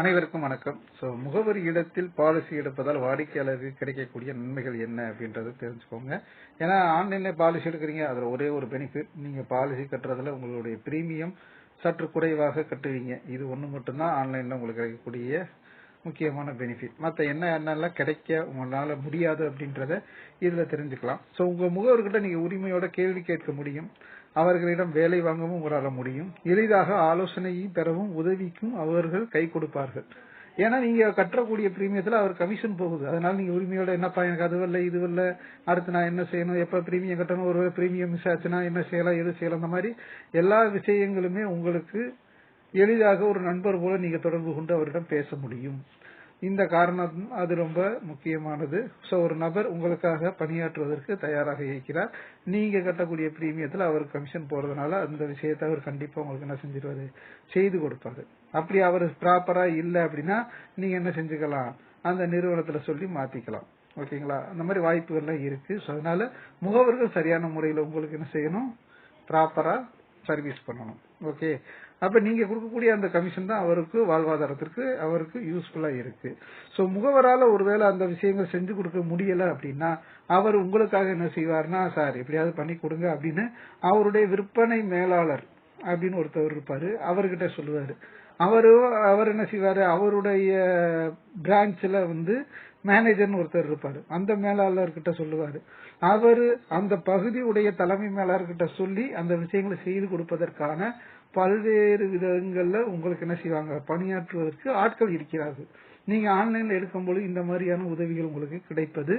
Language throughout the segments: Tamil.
அனைவருக்கும் வணக்கம். ஸோ முகவரி இடத்தில் பாலிசி எடுப்பதால் வாடிக்கையாளருக்கு கிடைக்கக்கூடிய நன்மைகள் என்ன அப்படின்றத தெரிஞ்சுக்கோங்க. ஏன்னா ஆன்லைன்ல பாலிசி எடுக்கிறீங்க அதுல ஒரே ஒரு பெனிஃபிட் நீங்க பாலிசி கட்டுறதுல உங்களுடைய பிரீமியம் சற்று குறைவாக கட்டுவீங்க. இது ஒன்று மட்டும்தான் ஆன்லைன்ல உங்களுக்கு கிடைக்கக்கூடிய முக்கியமான பெனிஃபிட் மற்ற என்ன என்னெல்லாம் கிடைக்க உங்களால் முடியாது அப்படின்றத இதில் தெரிஞ்சுக்கலாம். ஸோ உங்கள் முகவர்கிட்ட நீங்கள் உரிமையோட கேள்வி கேட்க முடியும். அவர்களிடம் வேலை வாங்கவும் உங்களால் முடியும். எளிதாக ஆலோசனையும் பெறவும் உதவிக்கும் அவர்கள் கை கொடுப்பார்கள். ஏன்னா நீங்க கட்டக்கூடிய பிரீமியத்துல அவர் கமிஷன் போகுது. அதனால நீங்க உரிமையோட என்னப்பா எனக்கு அது வரல இது வரல. அடுத்து நான் என்ன செய்யணும்? எப்ப பிரீமியம் கட்டணும்? ஒரு பிரீமியம் மிஸ் ஆச்சுன்னா என்ன செய்யலாம்? எது செய்யலாம்? அந்த மாதிரி எல்லா விஷயங்களுமே உங்களுக்கு எளிதாக ஒரு நண்பர் போல நீங்க தொடர்பு கொண்டு அவரிடம் பேச முடியும். இந்த காரணம் அது ரொம்ப முக்கியமானது. ஸோ ஒரு நபர் உங்களுக்காக பணியாற்றுவதற்கு தயாராக இருக்கிறார். நீங்க கட்டக்கூடிய பிரீமியத்தில் அவர் கமிஷன் போறதுனால அந்த விஷயத்தை அவர் கண்டிப்பா உங்களுக்கு என்ன செஞ்சிருவாரு? செய்து கொடுப்பாரு. அப்படி அவர் ப்ராப்பரா இல்லை அப்படின்னா நீங்க என்ன செஞ்சுக்கலாம்? அந்த நிறுவனத்துல சொல்லி மாத்திக்கலாம். ஓகேங்களா அந்த மாதிரி வாய்ப்புகள்லாம் இருக்கு. ஸோ அதனால முகவர்கள் சரியான முறையில் உங்களுக்கு என்ன செய்யணும்? ப்ராப்பரா சர்வீஸ் பண்ணணும். ஓகே அப்ப நீங்க கொடுக்கக்கூடிய அந்த கமிஷன் தான் அவருக்கு வாழ்வாதாரத்திற்கு அவருக்கு யூஸ்ஃபுல்லா இருக்கு. சோ முகவரால ஒருவேளை அந்த விஷயங்கள் செஞ்சு கொடுக்க முடியல அப்படின்னா அவர் உங்களுக்காக என்ன செய்வார்னா சார் எப்படியாவது பண்ணி கொடுங்க அப்படின்னு அவருடைய விற்பனை மேலாளர் அப்படின்னு ஒருத்தவர் இருப்பாரு. அவர்கிட்ட சொல்லுவாரு. அவரு அவர் என்ன செய்வாரு? அவருடைய பிரான்ச்ல வந்து மேனேஜர்னு ஒருத்தர் இருப்பாரு. அந்த மேலாளர் கிட்ட சொல்லுவாரு. அவரு அந்த பகுதியுடைய தலைமை மேலாளர்கிட்ட சொல்லி அந்த விஷயங்களை செய்து கொடுப்பதற்கான பல்வேறு விதங்கள்ல உங்களுக்கு என்ன செய்வாங்க? பணியாற்றுவதற்கு ஆட்கள் இருக்கிறார்கள். நீங்க ஆன்லைன்ல எடுக்கும்போது இந்த மாதிரியான உதவிகள் உங்களுக்கு கிடைப்பது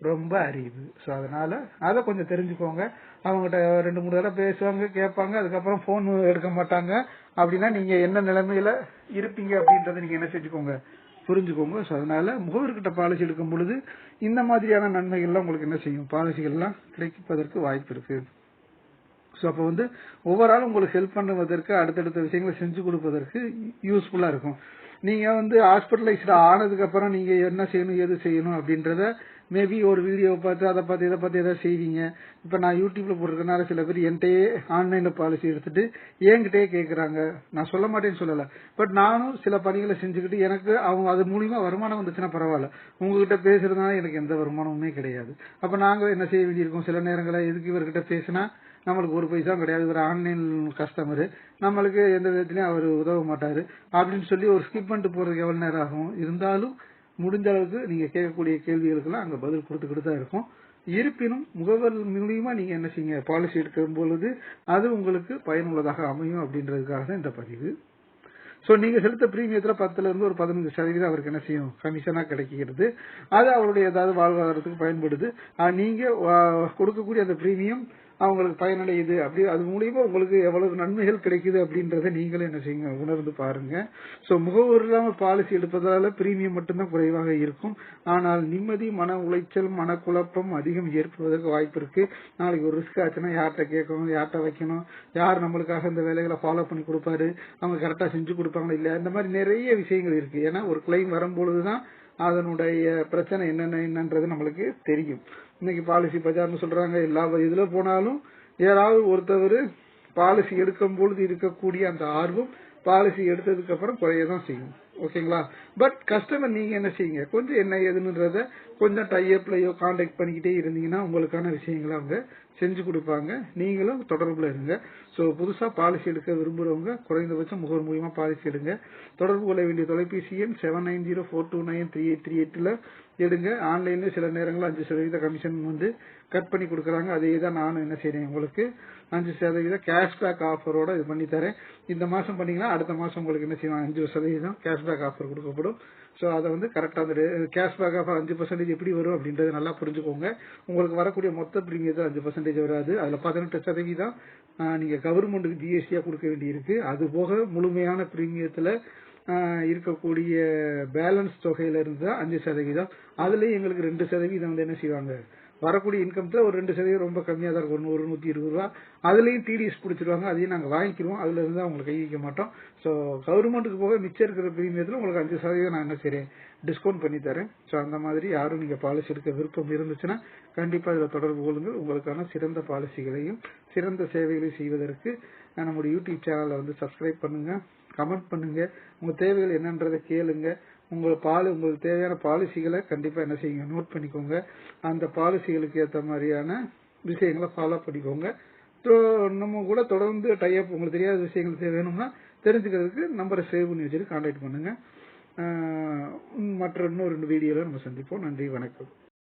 ரொம்ப அறிவு ஸோ அதனால அதை கொஞ்சம் தெரிஞ்சுக்கோங்க. அவங்ககிட்ட ரெண்டு மூணு தடவை பேசுவாங்க கேட்பாங்க அதுக்கப்புறம் போன் எடுக்க மாட்டாங்க. அப்படின்னா நீங்க என்ன நிலைமையில இருப்பீங்க அப்படின்றத நீங்க என்ன செஞ்சுக்கோங்க? புரிஞ்சுக்கோங்க. ஸோ அதனால முகவர்கிட்ட பாலிசி எடுக்கும் பொழுது இந்த மாதிரியான நன்மைகள்லாம் உங்களுக்கு என்ன செய்யும்? பாலிசிகள்லாம் கிடைப்பதற்கு வாய்ப்பு இருக்கு. ஸோ அப்போ வந்து ஓவரால் உங்களுக்கு ஹெல்ப் பண்ணுவதற்கு அடுத்தடுத்த விஷயங்களை செஞ்சு கொடுப்பதற்கு யூஸ்ஃபுல்லாக இருக்கும். நீங்கள் வந்து ஹாஸ்பிட்டலைஸ்டு ஆனதுக்கப்புறம் நீங்கள் என்ன செய்யணும் எது செய்யணும் அப்படின்றத மேபி ஒரு வீடியோவை பார்த்து அதை பார்த்து இதை பார்த்து எதாவது செய்வீங்க. இப்போ நான் யூடியூப்பில் போட்டிருக்கனால சில பேர் என்கிட்டயே ஆன்லைனில் பாலிசி எடுத்துட்டு என்கிட்டயே கேட்குறாங்க நான் சொல்ல மாட்டேன்னு சொல்லலை. பட் நானும் சில பணிகளை செஞ்சுக்கிட்டு எனக்கு அவங்க அது மூலிமா வருமானம் வந்துச்சுன்னா பரவாயில்ல. உங்ககிட்ட பேசுறதுனால எனக்கு எந்த வருமானமுமே கிடையாது. அப்போ நாங்கள் என்ன செய்ய வேண்டியிருக்கோம்? சில நேரங்களில் எதுக்கு இவர்கிட்ட பேசினா நம்மளுக்கு ஒரு பைசா கிடையாது. ஒரு ஆன்லைன் கஸ்டமர் நம்மளுக்கு எந்த விதத்திலயும் அவர் உதவ மாட்டாரு. அப்படின்னு சொல்லி ஒரு ஸ்கிப் பண்ணிட்டு போறதுக்கு எவ்வளவு நேரம் ஆகும்? இருந்தாலும் முடிஞ்ச அளவுக்கு நீங்க கேட்கக்கூடிய கேள்விகளுக்கெல்லாம் அங்க பதில் கொடுத்துக்கிட்டு தான் இருக்கும். இருப்பினும் முகவர் மூலியமா நீங்க என்ன செய்யுங்க பாலிசி எடுக்கும் பொழுது அது உங்களுக்கு பயனுள்ளதாக அமையும் அப்படின்றதுக்காக தான் இந்த பதிவு. சோ நீங்க செலுத்த பிரீமியத்துல பத்துல இருந்து ஒரு பதினஞ்சு சதவீதம் அவருக்கு என்ன செய்யும்? கமிஷனா கிடைக்கிறது. அது அவருடைய ஏதாவது வாழ்வாதாரத்துக்கு பயன்படுது. நீங்க கொடுக்கக்கூடிய அந்த பிரீமியம் அவங்களுக்கு பயனடையுது அப்படி அது மூலியமா உங்களுக்கு எவ்வளவு நன்மைகள் கிடைக்குது அப்படின்றத நீங்களும் என்ன செய்யுங்க உணர்ந்து பாருங்க. சோ முகவர் இல்லாம பாலிசி எடுப்பதால பிரீமியம் மட்டும்தான் குறைவாக இருக்கும். ஆனால் நிம்மதி மன உளைச்சல் மனக்குழப்பம் அதிகம் ஏற்படுவதற்கு வாய்ப்பு இருக்கு. நாளைக்கு ஒரு ரிஸ்க் ஆச்சுன்னா யார்கிட்ட கேட்கணும் யார்கிட்ட வைக்கணும் யார் நம்மளுக்காக இந்த வேலைகளை ஃபாலோ பண்ணி கொடுப்பாரு அவங்க கரெக்டா செஞ்சு கொடுப்பாங்களா இல்லையா இந்த மாதிரி நிறைய விஷயங்கள் இருக்கு. ஏன்னா ஒரு கிளைம் வரும்பொழுதுதான் அதனுடைய பிரச்சனை என்னென்ன என்னன்றது நம்மளுக்கு தெரியும். இன்னைக்கு பாலிசி பஜார்னு சொல்றாங்க எல்லா இதுல போனாலும் யாராவது ஒருத்தவர் பாலிசி எடுக்கும் பொழுது இருக்கக்கூடிய அந்த ஆர்வம் பாலிசி எடுத்ததுக்கு அப்புறம் குறையதான் செய்யும். ஓகேங்களா? பட் கஸ்டமர் நீங்க என்ன செய்யுங்க? கொஞ்சம் என்ன ஏதுன்றத கொஞ்சம் டைஅப்லயோ கான்டாக்ட் பண்ணிக்கிட்டே இருந்தீங்கன்னா உங்களுக்கான விஷயங்களை அவங்க செஞ்சு கொடுப்பாங்க. நீங்களும் தொடர்புல இருங்க. ஸோ புதுசா பாலிசி எடுக்க விரும்புறவங்க குறைந்தபட்சம் முகவர் மூலியமா பாலிசி எடுங்க. தொடர்பு கொள்ள வேண்டிய தொலைபேசி எண் seven nine zero four two nine three eight three எயிட்ல எடுங்க. ஆன்லைன்ல சில நேரங்களில் அஞ்சு சதவீத கமிஷன் வந்து கட் பண்ணி கொடுக்குறாங்க. அதே தான் நானும் என்ன செய்றேன் உங்களுக்கு. அஞ்சு சதவீத கேஷ்பேக் ஆஃபரோட இது பண்ணி தரேன். இந்த மாசம் பண்ணீங்கன்னா அடுத்த மாசம் உங்களுக்கு என்ன செய்வாங்க? அஞ்சு சதவீதம் கேஷ் கேஷ்பேக் ஆஃபர் கொடுக்கப்படும். ஸோ அதை வந்து கரெக்டாக அந்த கேஷ்பேக் ஆஃபர் அஞ்சு பர்சன்டேஜ் எப்படி வரும் அப்படின்றத நல்லா புரிஞ்சுக்கோங்க. உங்களுக்கு வரக்கூடிய மொத்த பிரீமியத்தில் அஞ்சு பர்சன்டேஜ் வராது. அதில் பதினெட்டு சதவீதம் நீங்கள் கவர்மெண்ட்டுக்கு ஜிஎஸ்டியாக கொடுக்க வேண்டியிருக்கு. அது போக முழுமையான பிரீமியத்தில் இருக்கக்கூடிய பேலன்ஸ் தொகையிலிருந்து தான் அஞ்சு சதவீதம். அதுலேயும் எங்களுக்கு ரெண்டு சதவீதம் வந்து என்ன செய்வாங்க? வரக்கூடிய இன்கம்ல ஒரு ரெண்டு சதவீதம் ரொம்ப கம்மியாக தான் இருக்கும். ஒரு நூற்றி இருபது ரூபா. அதுலேயும் டிடிஎஸ் பிடிச்சிருவாங்க. அதையும் நாங்கள் வாங்கிக்கிறோம் அதுல இருந்து அவங்களுக்கு கை வைக்க மாட்டோம். ஸோ கவர்மெண்ட்டுக்கு போக மிச்சம் இருக்கிற பிரீமியத்தில் உங்களுக்கு அஞ்சு சதவீதம் நான் என்ன செய்கிறேன் டிஸ்கவுண்ட் பண்ணி தரேன். ஸோ அந்த மாதிரி யாரும் நீங்கள் பாலிசி எடுக்க விருப்பம் இருந்துச்சுன்னா கண்டிப்பாக இதில் தொடர்பு கொள்ளுங்கள். உங்களுக்கான சிறந்த பாலிசிகளையும் சிறந்த சேவைகளையும் செய்வதற்கு நம்முடைய யூடியூப் சேனலை வந்து சப்ஸ்கிரைப் பண்ணுங்க. கமெண்ட் பண்ணுங்க. உங்க தேவைகள் என்னன்றதை கேளுங்க. உங்கள் பால் உங்களுக்கு தேவையான பாலிசிகளை கண்டிப்பா என்ன செய்யுங்க நோட் பண்ணிக்கோங்க. அந்த பாலிசிகளுக்கு ஏத்த மாதிரியான விஷயங்களை ஃபாலோ பண்ணிக்கோங்க. நம்ம கூட தொடர்ந்து டைப் உங்களுக்கு தெரியாத விஷயங்கள் வேணும்னா தெரிஞ்சுக்கிறதுக்கு நம்பரை சேவ் பண்ணி வச்சுட்டு கான்டாக்ட் பண்ணுங்க. மற்ற இன்னொரு வீடியோவில் நம்ம சந்திப்போம். நன்றி வணக்கம்.